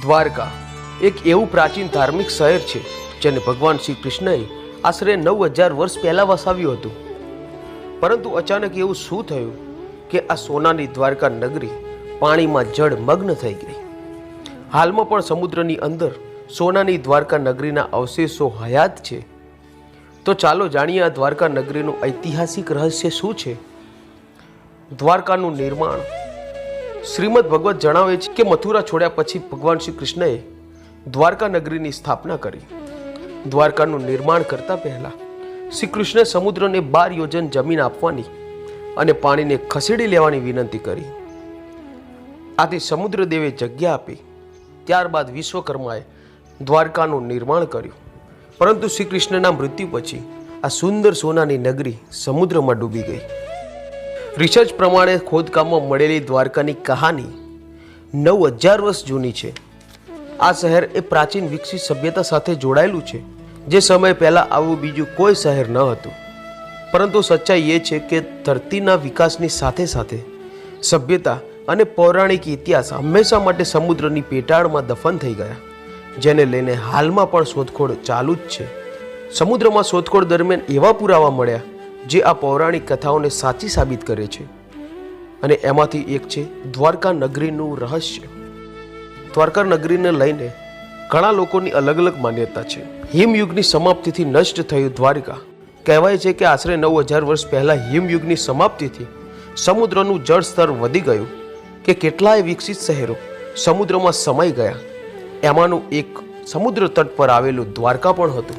દ્વારકા, એક એવું પ્રાચીન ધાર્મિક શહેર છે, જેને ભગવાન શ્રી કૃષ્ણએ આશરે નવ હજાર વર્ષ પહેલાં વસાવ્યું હતું. પરંતુ અચાનક એવું શું થયું કે આ સોનાની દ્વારકા નગરી પાણીમાં જળ મગ્ન થઈ ગઈ? હાલમાં પણ સમુદ્રની અંદર સોનાની દ્વારકા નગરીના અવશેષો હયાત છે. તો ચાલો જાણીએ આ દ્વારકા નગરીનું ઐતિહાસિક રહસ્ય શું છે? દ્વારકાનું નિર્માણ શ્રીમદ ભગવત જણાવે છે કે મથુરા છોડ્યા પછી ભગવાન શ્રી કૃષ્ણએ દ્વારકા નગરીની સ્થાપના કરી. દ્વારકાનું નિર્માણ કરતા પહેલા શ્રી કૃષ્ણે સમુદ્રને બાર યોજન જમીન આપવાની અને પાણીને ખસેડી લેવાની વિનંતી કરી. આથી સમુદ્રદેવે જગ્યા આપી. ત્યારબાદ વિશ્વકર્માએ દ્વારકાનું નિર્માણ કર્યું. પરંતુ શ્રી કૃષ્ણના મૃત્યુ પછી આ સુંદર સોનાની નગરી સમુદ્રમાં ડૂબી ગઈ. રિસર્ચ પ્રમાણે ખોદકામમાં મળેલી દ્વારકાની કહાની નવ હજાર વર્ષ જૂની છે. આ શહેર એ પ્રાચીન વિકસિત સભ્યતા સાથે જોડાયેલું છે, જે સમય પહેલાં આવું બીજું કોઈ શહેર ન હતું. પરંતુ સચ્ચાઈ એ છે કે ધરતીના વિકાસની સાથે સાથે સભ્યતા અને પૌરાણિક ઇતિહાસ હંમેશા માટે સમુદ્રની પેટાળમાં દફન થઈ ગયા, જેને લઈને હાલમાં પણ શોધખોળ ચાલુ જ છે. સમુદ્રમાં શોધખોળ દરમિયાન એવા પુરાવા મળ્યા જે આ પૌરાણિક કથાઓને સાચી સાબિત કરે છે. અને એમાંથી એક છે દ્વારકા નગરીનું રહસ્ય. દ્વારકા નગરીને લઈને ઘણા લોકોની અલગ અલગ માન્યતા છે. હિમયુગની સમાપ્તિથી નષ્ટ થયું દ્વારકા. કહેવાય છે કે આશરે નવ હજાર વર્ષ પહેલાં હિમયુગની સમાપ્તિથી સમુદ્રનું જળ સ્તર વધી ગયું કે કેટલાય વિકસિત શહેરો સમુદ્રમાં સમાઈ ગયા. એમાંનું એક સમુદ્ર તટ પર આવેલું દ્વારકા પણ હતું.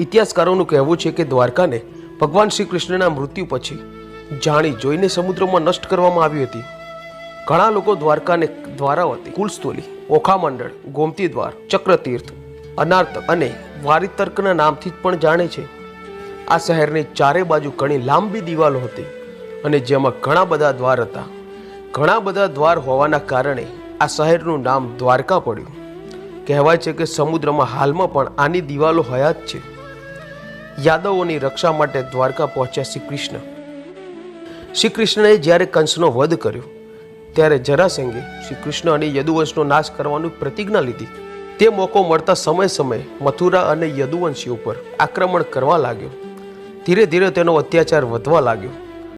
ઇતિહાસકારોનું કહેવું છે કે દ્વારકાને ભગવાન શ્રી કૃષ્ણના મૃત્યુ પછી જાણી જોઈને સમુદ્રમાં નષ્ટ કરવામાં આવી હતી. ઘણા લોકો દ્વારકાને દ્વારાવતી કુલસ્તોલી ઓખામંડળ ગોમતી દ્વાર, ચક્રતીર્થ, અનાર્ત અને વારિતર્કના નામથી જ પણ જાણે છે. આ શહેરની ચારે બાજુ ઘણી લાંબી દિવાલો હતી અને જેમાં ઘણા બધા દ્વાર હતા. ઘણા બધા દ્વાર હોવાના કારણે આ શહેરનું નામ દ્વારકા પડ્યું. કહેવાય છે કે સમુદ્રમાં હાલમાં પણ આની દિવાલો હયાત છે. યાદવોની રક્ષા માટે દ્વારકા પહોંચ્યા શ્રી કૃષ્ણ. શ્રી કૃષ્ણએ જ્યારે કંસનો વધ કર્યો, ત્યારે જરાસંઘે શ્રી કૃષ્ણ અને યદુવંશનો નાશ કરવાની પ્રતિજ્ઞા લીધી. તે મોકો મળતા સમય સમયે મથુરા અને યદુવંશી ઉપર આક્રમણ કરવા લાગ્યો. ધીરે ધીરે તેનો અત્યાચાર વધવા લાગ્યો.